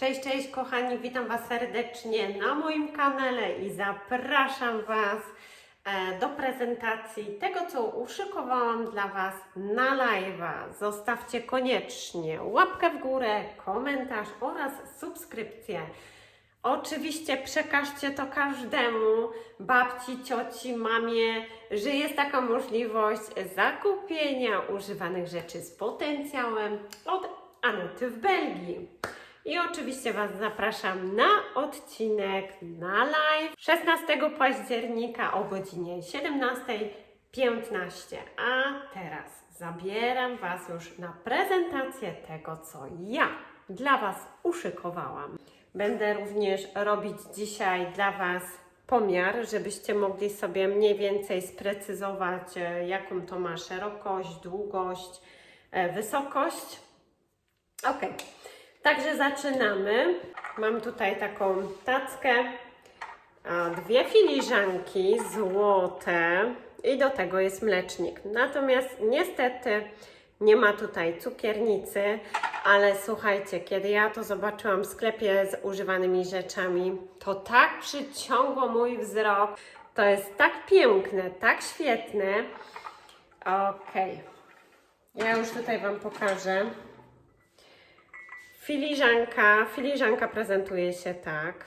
Cześć, cześć kochani, witam Was serdecznie na moim kanale i zapraszam Was e, do prezentacji tego, co uszykowałam dla Was na live'a. Zostawcie koniecznie łapkę w górę, komentarz oraz subskrypcję. Oczywiście przekażcie to każdemu, babci, cioci, mamie, że jest taka możliwość zakupienia używanych rzeczy z potencjałem od Anety w Belgii. I oczywiście Was zapraszam na odcinek na live 16 października o godzinie 17.15. A teraz zabieram Was już na prezentację tego, co ja dla Was uszykowałam. Będę również robić dzisiaj dla Was pomiar, żebyście mogli sobie mniej więcej sprecyzować, e, jaką to ma szerokość, długość, e, wysokość. Ok, także zaczynamy. Mam tutaj taką tackę, dwie filiżanki złote i do tego jest mlecznik. Natomiast niestety nie ma tutaj cukiernicy, ale słuchajcie, kiedy ja to zobaczyłam w sklepie z używanymi rzeczami, to tak przyciągło mój wzrok. To jest tak piękne, tak świetne. Okej. Ja już tutaj Wam pokażę. Filiżanka, filiżanka prezentuje się tak.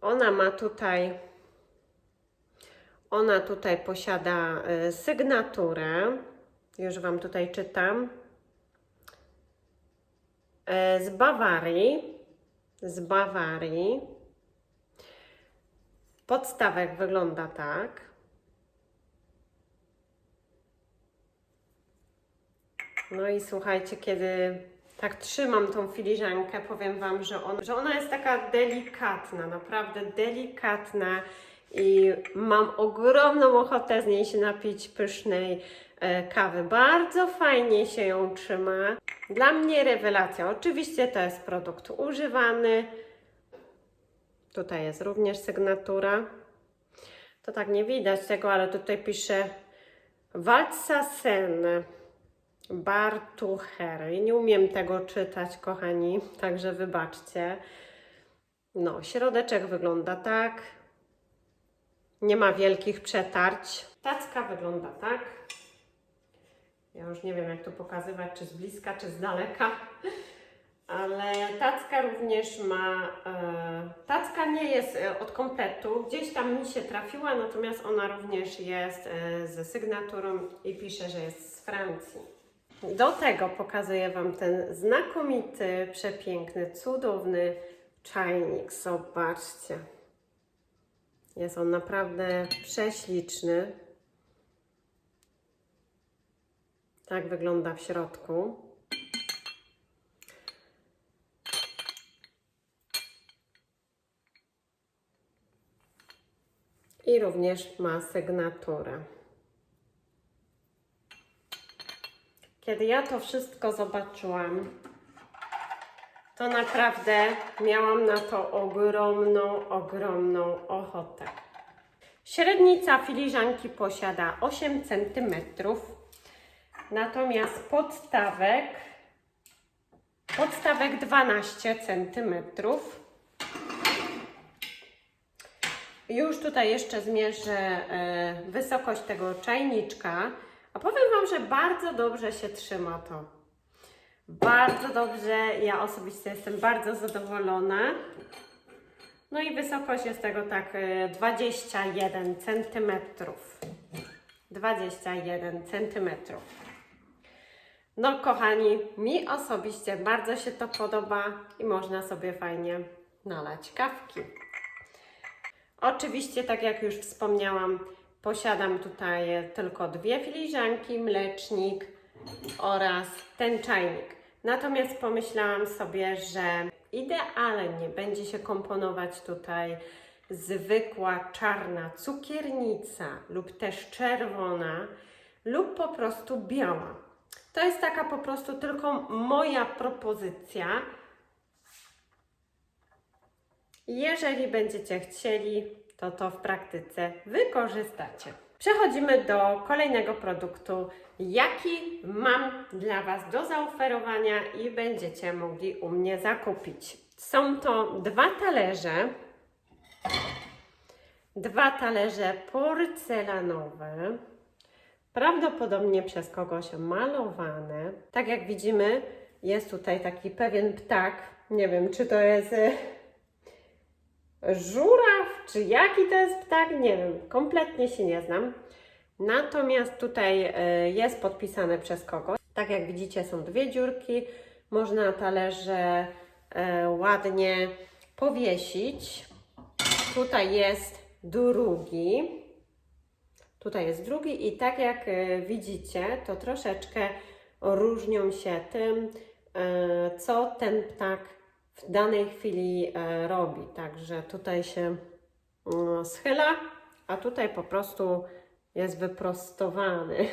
Ona ma tutaj, ona tutaj posiada y, sygnaturę. Już Wam tutaj czytam. E, Z Bawarii. Z Bawarii. Podstawek wygląda tak. No i słuchajcie, kiedy tak trzymam tą filiżankę, powiem Wam, że, on, że ona jest taka delikatna, naprawdę delikatna i mam ogromną ochotę z niej się napić pysznej e, kawy. Bardzo fajnie się ją trzyma. Dla mnie rewelacja. Oczywiście to jest produkt używany. Tutaj jest również sygnatura. To tak nie widać tego, ale tutaj pisze Waltsasen. Bartucher. Ja nie umiem tego czytać, kochani, także wybaczcie. No, środeczek wygląda tak. Nie ma wielkich przetarć. Tacka wygląda tak. Ja już nie wiem, jak to pokazywać, czy z bliska, czy z daleka. Ale tacka również ma. E, tacka nie jest e, od kompletu. Gdzieś tam mi się trafiła, natomiast ona również jest e, ze sygnaturą i pisze, że jest z Francji. Do tego pokazuję Wam ten znakomity, przepiękny, cudowny czajnik. Zobaczcie. Jest on naprawdę prześliczny. Tak wygląda w środku. I również ma sygnaturę. Kiedy ja to wszystko zobaczyłam, to naprawdę miałam na to ogromną, ogromną ochotę. Średnica filiżanki posiada 8 cm, natomiast podstawek podstawek 12 cm. Już tutaj jeszcze zmierzę e, wysokość tego czajniczka. A powiem Wam, że bardzo dobrze się trzyma to. Bardzo dobrze. Ja osobiście jestem bardzo zadowolona. No i wysokość jest tego tak e, 21 cm. 21 cm. No kochani, mi osobiście bardzo się to podoba i można sobie fajnie nalać kawki. Oczywiście, tak jak już wspomniałam, posiadam tutaj tylko dwie filiżanki, mlecznik oraz ten czajnik. Natomiast pomyślałam sobie, że idealnie będzie się komponować tutaj zwykła czarna cukiernica lub też czerwona lub po prostu biała. To jest taka po prostu tylko moja propozycja. Jeżeli będziecie chcieli, to to w praktyce wykorzystacie. Przechodzimy do kolejnego produktu, jaki mam dla Was do zaoferowania i będziecie mogli u mnie zakupić. Są to dwa talerze, dwa talerze porcelanowe, prawdopodobnie przez kogoś malowane. Tak jak widzimy, jest tutaj taki pewien ptak. Nie wiem, czy to jest e, żuraw, czy jaki to jest ptak, nie wiem, kompletnie się nie znam. Natomiast tutaj e, jest podpisane przez kogoś. Tak jak widzicie, są dwie dziurki. Można talerze e, ładnie powiesić. Tutaj jest drugi. Tutaj jest drugi i tak jak e, widzicie, to troszeczkę różnią się tym, co ten ptak w danej chwili robi. Także tutaj się schyla, a tutaj po prostu jest wyprostowany.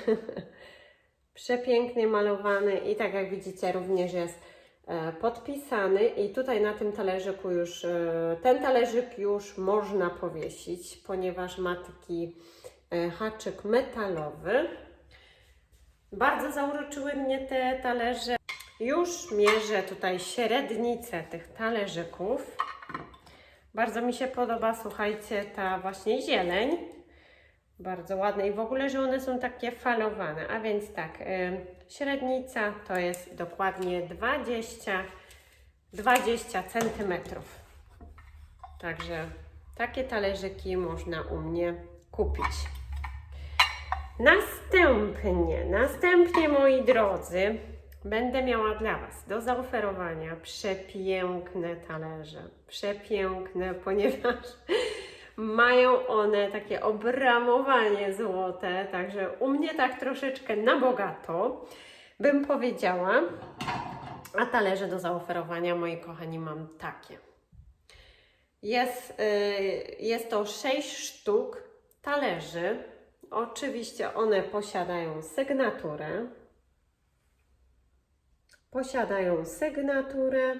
Przepięknie malowany i tak jak widzicie również jest e, podpisany i tutaj na tym talerzyku już, e, ten talerzyk już można powiesić, ponieważ ma taki e, haczyk metalowy. Bardzo zauroczyły mnie te talerze. Już mierzę tutaj średnicę tych talerzyków. Bardzo mi się podoba, słuchajcie, ta właśnie zieleń. Bardzo ładne i w ogóle, że one są takie falowane. A więc tak, y, średnica to jest dokładnie 20, 20 centymetrów. Także takie talerzyki można u mnie kupić. Następnie, następnie moi drodzy, będę miała dla Was do zaoferowania przepiękne talerze. Przepiękne, ponieważ mają one takie obramowanie złote, także u mnie tak troszeczkę na bogato bym powiedziała. A talerze do zaoferowania, moi kochani, mam takie. Jest, y, jest to 6 sztuk talerzy. Oczywiście one posiadają sygnaturę. Posiadają sygnaturę.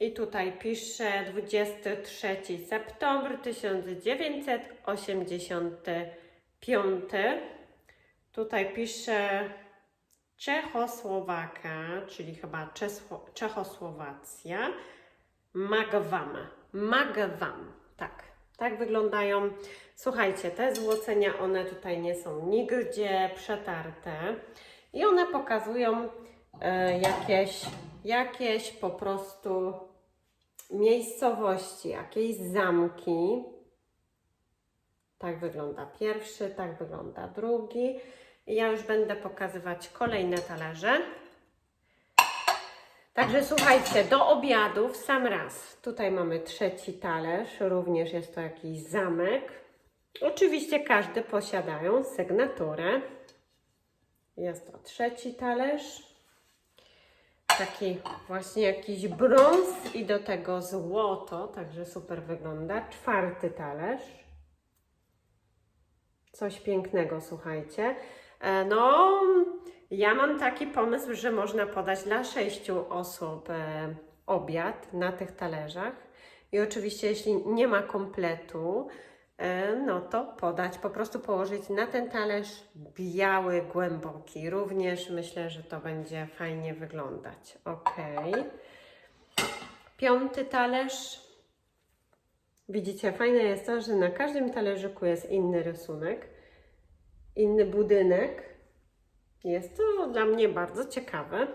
I tutaj pisze 23 september 1985. Tutaj pisze Czechosłowaka, czyli chyba Czesło, Czechosłowacja. Magwam. Magwam. Tak. Tak wyglądają. Słuchajcie, te złocenia, one tutaj nie są nigdzie przetarte i one pokazują e, jakieś, jakieś po prostu miejscowości, jakieś zamki. Tak wygląda pierwszy, tak wygląda drugi. I ja już będę pokazywać kolejne talerze. Także słuchajcie, do obiadu w sam raz. Tutaj mamy trzeci talerz, również jest to jakiś zamek. Oczywiście każdy posiadają sygnaturę. Jest to trzeci talerz. Taki właśnie jakiś brąz i do tego złoto, także super wygląda. Czwarty talerz. Coś pięknego, słuchajcie. E, No, ja mam taki pomysł, że można podać dla sześciu osób e, obiad na tych talerzach. I oczywiście, jeśli nie ma kompletu, no to podać, po prostu położyć na ten talerz biały, głęboki. Również myślę, że to będzie fajnie wyglądać. Ok. Piąty talerz. Widzicie, fajne jest to, że na każdym talerzyku jest inny rysunek, inny budynek. Jest to dla mnie bardzo ciekawe.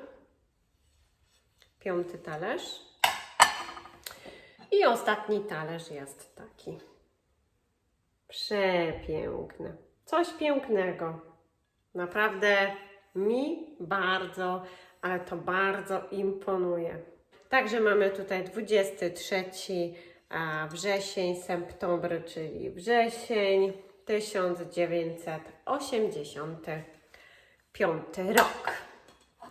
Piąty talerz. I ostatni talerz jest taki. Przepiękny. Coś pięknego. Naprawdę mi bardzo, ale to bardzo imponuje. Także mamy tutaj 23 a, wrzesień, september, czyli wrzesień 1985 rok.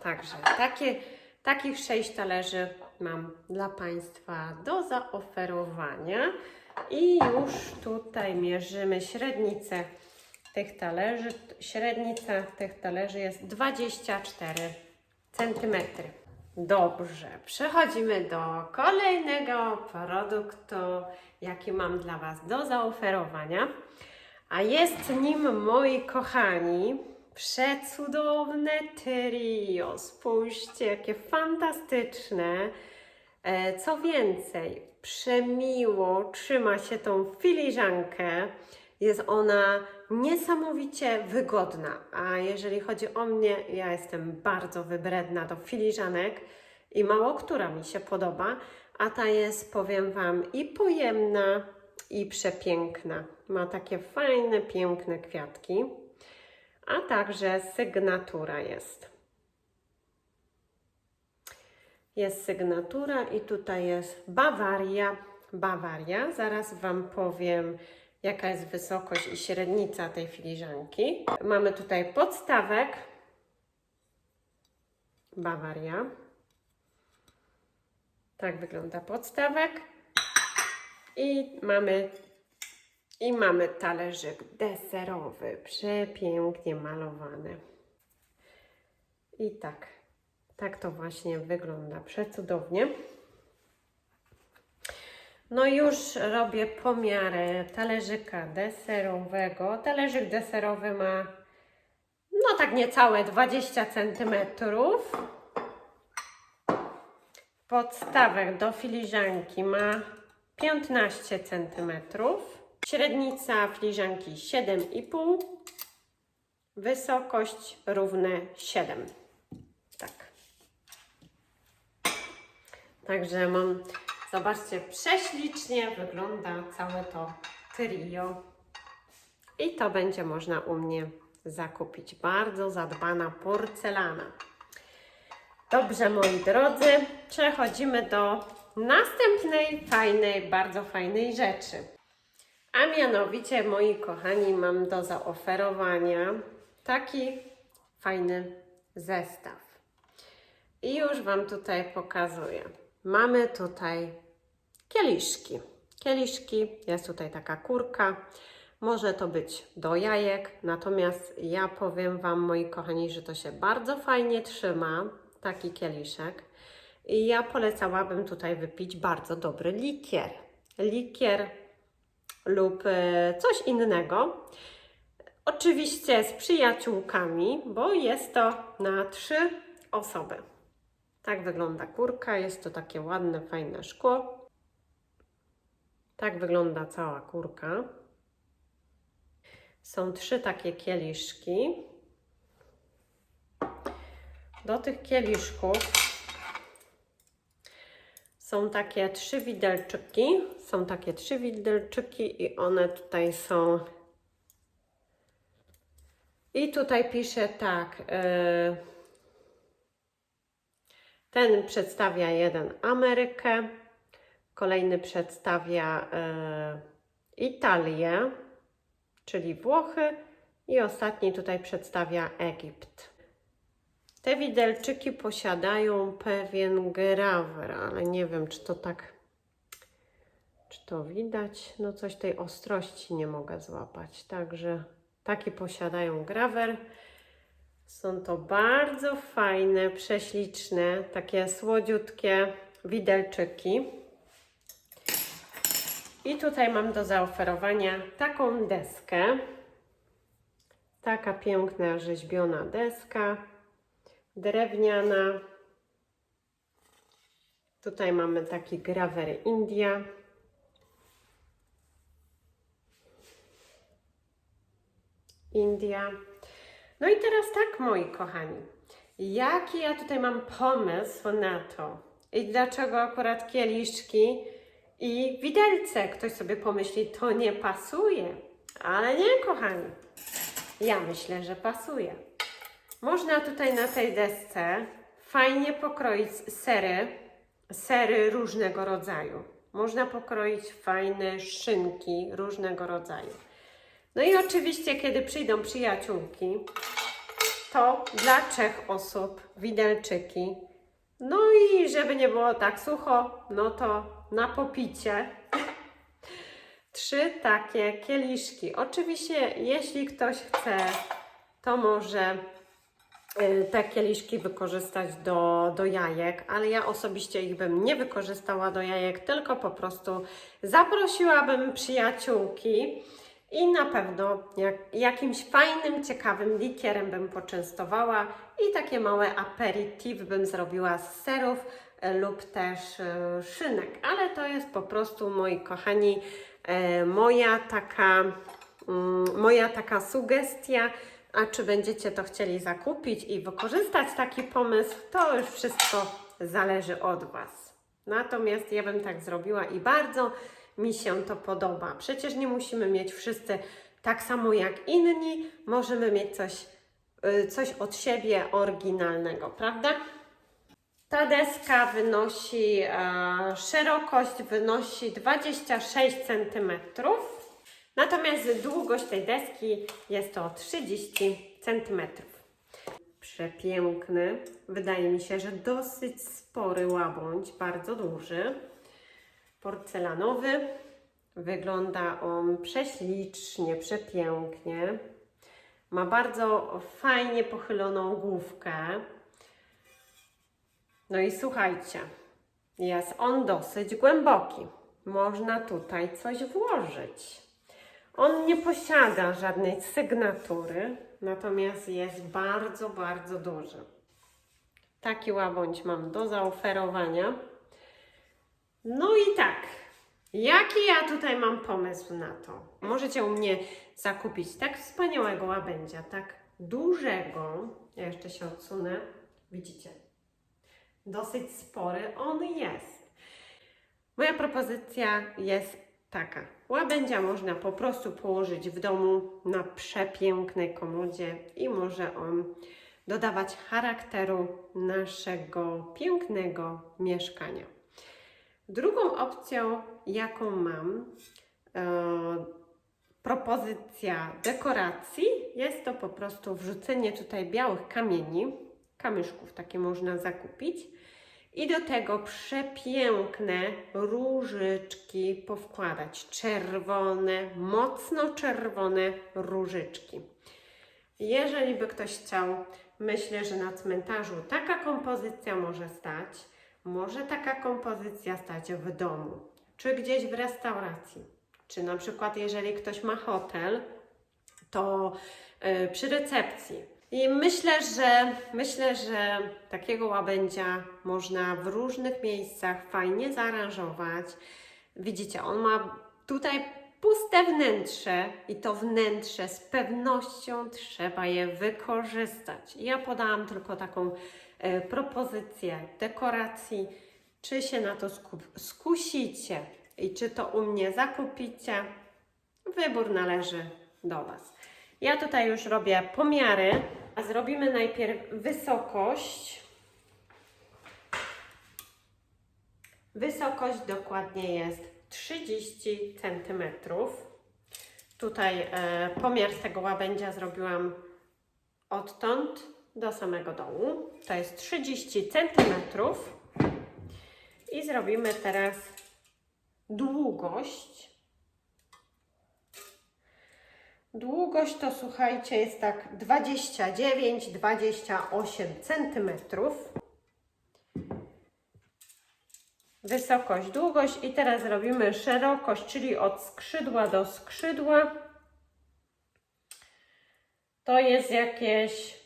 Także takie, takich sześć talerzy mam dla Państwa do zaoferowania. I już tutaj mierzymy średnicę tych talerzy. Średnica tych talerzy jest 24 cm. Dobrze, przechodzimy do kolejnego produktu, jaki mam dla Was do zaoferowania. A jest nim, moi kochani, przecudowne trio. Spójrzcie, jakie fantastyczne. E, Co więcej, przemiło trzyma się tą filiżankę. Jest ona niesamowicie wygodna. A jeżeli chodzi o mnie, ja jestem bardzo wybredna do filiżanek i mało która mi się podoba, a ta jest, powiem Wam, i pojemna, i przepiękna. Ma takie fajne, piękne kwiatki, a także sygnatura jest. Jest sygnatura i tutaj jest Bawaria. Bawaria. Zaraz Wam powiem, jaka jest wysokość i średnica tej filiżanki. Mamy tutaj podstawek. Bawaria. Tak wygląda podstawek. I mamy, I mamy talerzyk deserowy, przepięknie malowany. I tak, tak to właśnie wygląda, przecudownie. No już robię pomiary talerzyka deserowego. Talerzyk deserowy ma no tak niecałe 20 centymetrów. Podstawek do filiżanki ma 15 cm. Średnica filiżanki 7,5. Wysokość równe 7. Tak. Także mam, zobaczcie, prześlicznie wygląda całe to trio. I to będzie można u mnie zakupić. Bardzo zadbana porcelana. Dobrze, moi drodzy, przechodzimy do następnej fajnej, bardzo fajnej rzeczy. A mianowicie, moi kochani, mam do zaoferowania taki fajny zestaw. I już Wam tutaj pokazuję. Mamy tutaj kieliszki. Kieliszki, jest tutaj taka kurka. Może to być do jajek, natomiast ja powiem Wam, moi kochani, że to się bardzo fajnie trzyma, taki kieliszek. I ja polecałabym tutaj wypić bardzo dobry likier. Likier lub e, coś innego. Oczywiście z przyjaciółkami, bo jest to na trzy osoby. Tak wygląda kurka, jest to takie ładne, fajne szkło. Tak wygląda cała kurka. Są trzy takie kieliszki. Do tych kieliszków są takie trzy widelczyki. Są takie trzy widelczyki i one tutaj są. I tutaj pisze tak. e, Ten przedstawia jeden Amerykę, kolejny przedstawia e, Italię, czyli Włochy, i ostatni tutaj przedstawia Egipt. Te widelczyki posiadają pewien grawer, ale nie wiem, czy to tak, czy to widać. No coś tej ostrości nie mogę złapać. Także taki posiadają grawer. Są to bardzo fajne, prześliczne, takie słodziutkie widelczyki. I tutaj mam do zaoferowania taką deskę. Taka piękna, rzeźbiona deska drewniana. Tutaj mamy taki grawer India. India. No i teraz tak, moi kochani. Jaki ja tutaj mam pomysł na to? I dlaczego akurat kieliszki i widelce? Ktoś sobie pomyśli, to nie pasuje. Ale nie, kochani. Ja myślę, że pasuje. Można tutaj na tej desce fajnie pokroić sery, sery różnego rodzaju. Można pokroić fajne szynki różnego rodzaju. No i oczywiście, kiedy przyjdą przyjaciółki, to dla trzech osób widelczyki. No i żeby nie było tak sucho, no to na popicie trzy takie kieliszki. Oczywiście, jeśli ktoś chce, to może y, te kieliszki wykorzystać do, do jajek, ale ja osobiście ich bym nie wykorzystała do jajek, tylko po prostu zaprosiłabym przyjaciółki i na pewno jak, jakimś fajnym, ciekawym likierem bym poczęstowała i takie małe aperitif bym zrobiła z serów e, lub też e, szynek, ale to jest po prostu, moi kochani, e, moja taka, mm, moja taka sugestia, a czy będziecie to chcieli zakupić i wykorzystać taki pomysł, to już wszystko zależy od Was. Natomiast ja bym tak zrobiła i bardzo mi się to podoba. Przecież nie musimy mieć wszyscy tak samo jak inni, możemy mieć coś, y, coś od siebie oryginalnego, prawda? Ta deska wynosi, e, szerokość wynosi 26 cm, natomiast długość tej deski jest to 30 cm. Przepiękny, wydaje mi się, że dosyć spory łabędź, bardzo duży, porcelanowy. Wygląda on prześlicznie, przepięknie. Ma bardzo fajnie pochyloną główkę. No i słuchajcie, jest on dosyć głęboki. Można tutaj coś włożyć. On nie posiada żadnej sygnatury, natomiast jest bardzo, bardzo duży. Taki łabędź mam do zaoferowania. No i tak, jaki ja tutaj mam pomysł na to? Możecie u mnie zakupić tak wspaniałego łabędzia, tak dużego. Ja jeszcze się odsunę. Widzicie? Dosyć spory on jest. Moja propozycja jest taka. Łabędzia można po prostu położyć w domu na przepięknej komodzie i może on dodawać charakteru naszego pięknego mieszkania. Drugą opcją, jaką mam, e, propozycja dekoracji, jest to po prostu wrzucenie tutaj białych kamieni, kamyszków takie można zakupić i do tego przepiękne różyczki powkładać, czerwone, mocno czerwone różyczki. Jeżeli by ktoś chciał, myślę, że na cmentarzu taka kompozycja może stać. Może taka kompozycja stać w domu, czy gdzieś w restauracji, czy na przykład jeżeli ktoś ma hotel, to yy, przy recepcji. I myślę, że myślę, że takiego łabędzia można w różnych miejscach fajnie zaaranżować. Widzicie, on ma tutaj puste wnętrze i to wnętrze z pewnością trzeba je wykorzystać. Ja podałam tylko taką e, propozycję dekoracji. Czy się na to sku- skusicie i czy to u mnie zakupicie? Wybór należy do Was. Ja tutaj już robię pomiary, a zrobimy najpierw wysokość. Wysokość dokładnie jest 30 cm. Tutaj e, pomiar z tego łabędzia zrobiłam odtąd do samego dołu. To jest 30 cm. I zrobimy teraz długość. Długość to słuchajcie jest tak 29-28 cm. Wysokość, długość i teraz robimy szerokość, czyli od skrzydła do skrzydła. To jest jakieś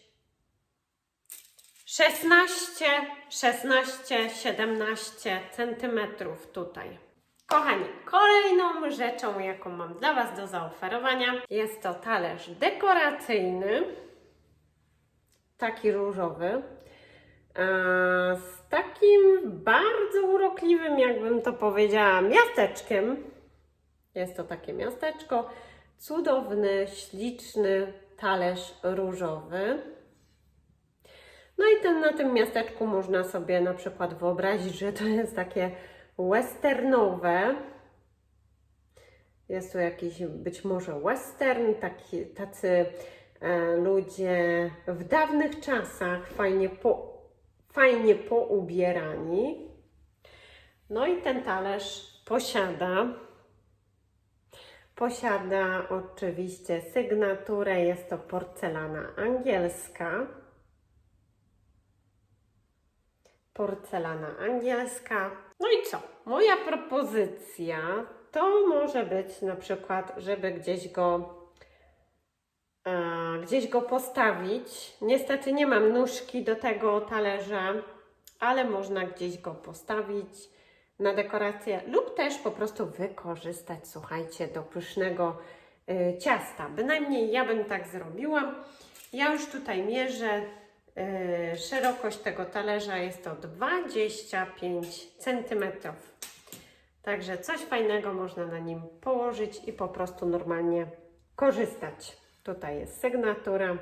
16, 16, 17 centymetrów tutaj. Kochani, kolejną rzeczą, jaką mam dla Was do zaoferowania, jest to talerz dekoracyjny, taki różowy, e, z takim bardzo urokliwym, jakbym to powiedziała, miasteczkiem. Jest to takie miasteczko, cudowny, śliczny talerz różowy. No i ten, na tym miasteczku można sobie na przykład wyobrazić, że to jest takie westernowe. Jest tu jakiś być może western, taki, tacy e, ludzie w dawnych czasach fajnie, po, fajnie poubierani. No i ten talerz posiada posiada oczywiście sygnaturę, jest to porcelana angielska. Porcelana angielska. No i co? Moja propozycja to może być na przykład, żeby gdzieś go e, gdzieś go postawić. Niestety nie mam nóżki do tego talerza, ale można gdzieś go postawić na dekorację lub też po prostu wykorzystać, słuchajcie, do pysznego y, ciasta. Bynajmniej ja bym tak zrobiła. Ja już tutaj mierzę szerokość tego talerza jest to 25 cm. Także coś fajnego można na nim położyć i po prostu normalnie korzystać. Tutaj jest sygnatura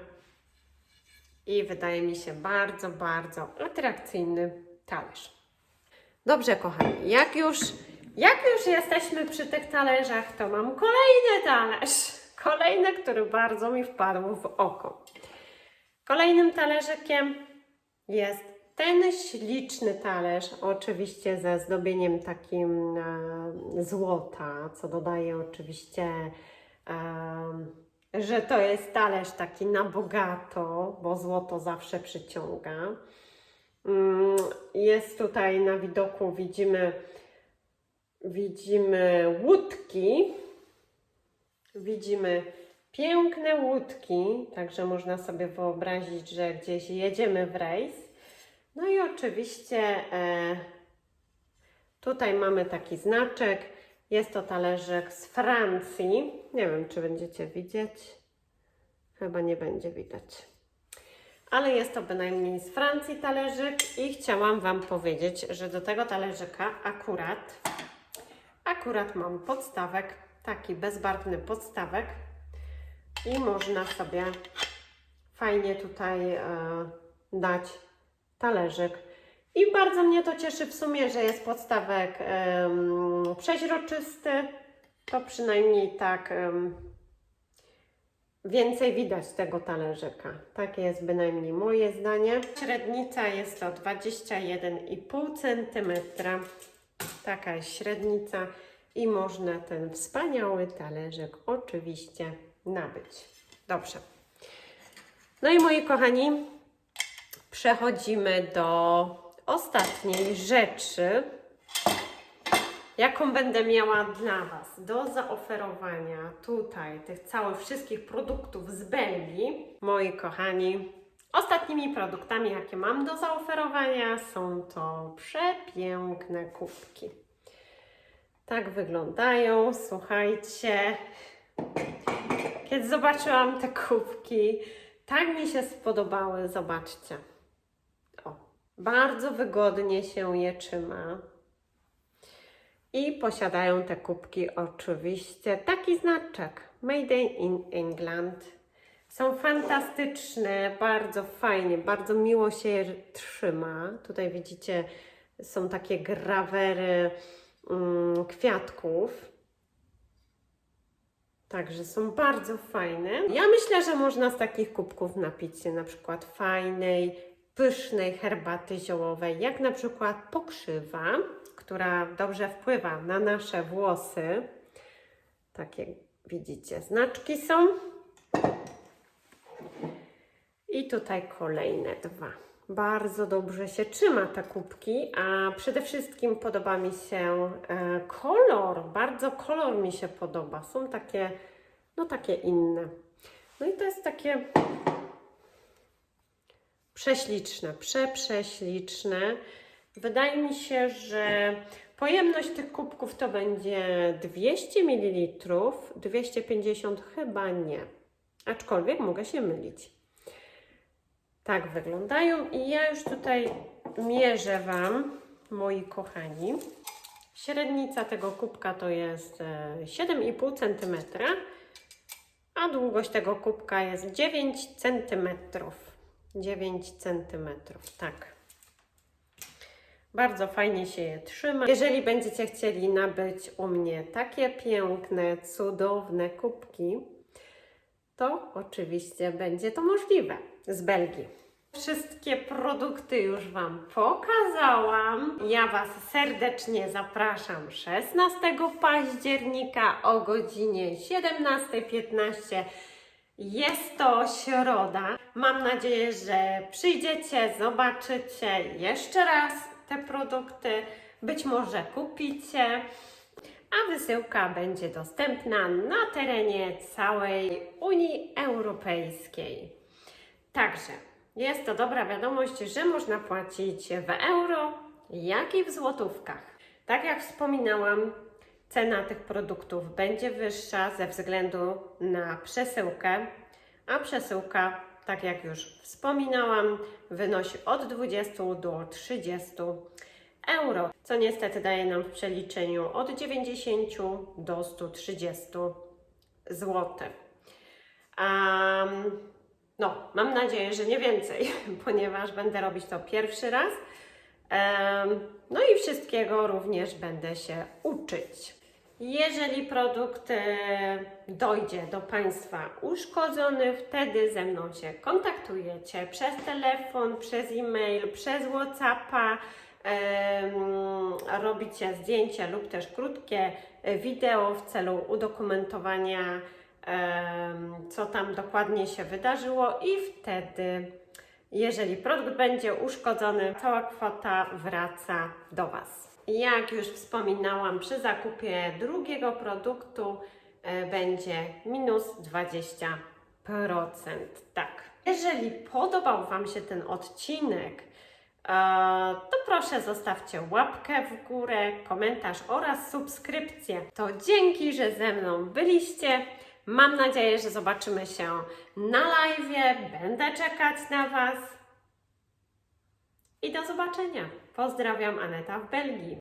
i wydaje mi się bardzo, bardzo atrakcyjny talerz. Dobrze, kochani, jak już, jak już jesteśmy przy tych talerzach, to mam kolejny talerz. Kolejny, który bardzo mi wpadł w oko. Kolejnym talerzykiem jest ten śliczny talerz, oczywiście ze zdobieniem takim e, złota, co dodaje oczywiście, e, że to jest talerz taki na bogato, bo złoto zawsze przyciąga. Mm, Jest tutaj na widoku, widzimy, widzimy łódki, widzimy piękne łódki, także można sobie wyobrazić, że gdzieś jedziemy w rejs. No i oczywiście e, tutaj mamy taki znaczek. Jest to talerzyk z Francji. Nie wiem, czy będziecie widzieć. Chyba nie będzie widać. Ale jest to bynajmniej z Francji talerzyk i chciałam Wam powiedzieć, że do tego talerzyka akurat, akurat mam podstawek, taki bezbarwny podstawek i można sobie fajnie tutaj e, dać talerzyk. I bardzo mnie to cieszy w sumie, że jest podstawek em, przeźroczysty. To przynajmniej tak em, więcej widać tego talerzyka. Takie jest bynajmniej moje zdanie. Średnica jest to 21,5 cm. Taka jest średnica i można ten wspaniały talerzyk oczywiście nabyć. Dobrze. No i moi kochani, przechodzimy do ostatniej rzeczy, jaką będę miała dla Was do zaoferowania tutaj tych całych wszystkich produktów z Belgii. Moi kochani, ostatnimi produktami, jakie mam do zaoferowania, są to przepiękne kubki. Tak wyglądają, słuchajcie. Kiedy zobaczyłam te kubki, tak mi się spodobały, zobaczcie. O, bardzo wygodnie się je trzyma. I posiadają te kubki oczywiście taki znaczek Made in England. Są fantastyczne, bardzo fajnie, bardzo miło się je trzyma. Tutaj widzicie, są takie grawery mm, kwiatków. Także są bardzo fajne. Ja myślę, że można z takich kubków napić się na przykład fajnej, pysznej herbaty ziołowej, jak na przykład pokrzywa, która dobrze wpływa na nasze włosy. Takie widzicie, znaczki są. I tutaj kolejne dwa. Bardzo dobrze się trzyma te kubki, a przede wszystkim podoba mi się e, kolor. Bardzo kolor mi się podoba. Są takie, no takie inne. No i to jest takie prześliczne, przeprześliczne. Wydaje mi się, że pojemność tych kubków to będzie 200 ml, 250 chyba nie. Aczkolwiek mogę się mylić. Tak wyglądają i ja już tutaj mierzę Wam, moi kochani. Średnica tego kubka to jest e, 7,5 cm, a długość tego kubka jest 9 cm. 9 cm, tak. Bardzo fajnie się je trzyma. Jeżeli będziecie chcieli nabyć u mnie takie piękne, cudowne kubki, to oczywiście będzie to możliwe z Belgii. Wszystkie produkty już Wam pokazałam. Ja Was serdecznie zapraszam 16 października o godzinie 17.15. Jest to środa. Mam nadzieję, że przyjdziecie, zobaczycie jeszcze raz te produkty. Być może kupicie. a wysyłka będzie dostępna na terenie całej Unii Europejskiej. Także jest to dobra wiadomość, że można płacić w euro, jak i w złotówkach. Tak jak wspominałam, cena tych produktów będzie wyższa ze względu na przesyłkę, a przesyłka, tak jak już wspominałam, wynosi od 20 do 30 euro, co niestety daje nam w przeliczeniu od 90 do 130 zł. Um, no, mam nadzieję, że nie więcej, ponieważ będę robić to pierwszy raz. No i wszystkiego również będę się uczyć. Jeżeli produkt dojdzie do Państwa uszkodzony, wtedy ze mną się kontaktujecie przez telefon, przez e-mail, przez WhatsAppa. robicie zdjęcie lub też krótkie e, wideo w celu udokumentowania, co tam dokładnie się wydarzyło, i wtedy, jeżeli produkt będzie uszkodzony, cała kwota wraca do Was. Jak już wspominałam, przy zakupie drugiego produktu e, będzie minus 20%. Tak. Jeżeli podobał Wam się ten odcinek, e, to proszę zostawcie łapkę w górę, komentarz oraz subskrypcję. To dzięki, że ze mną byliście. Mam nadzieję, że zobaczymy się na live. Będę czekać na Was. I do zobaczenia. Pozdrawiam Aneta w Belgii.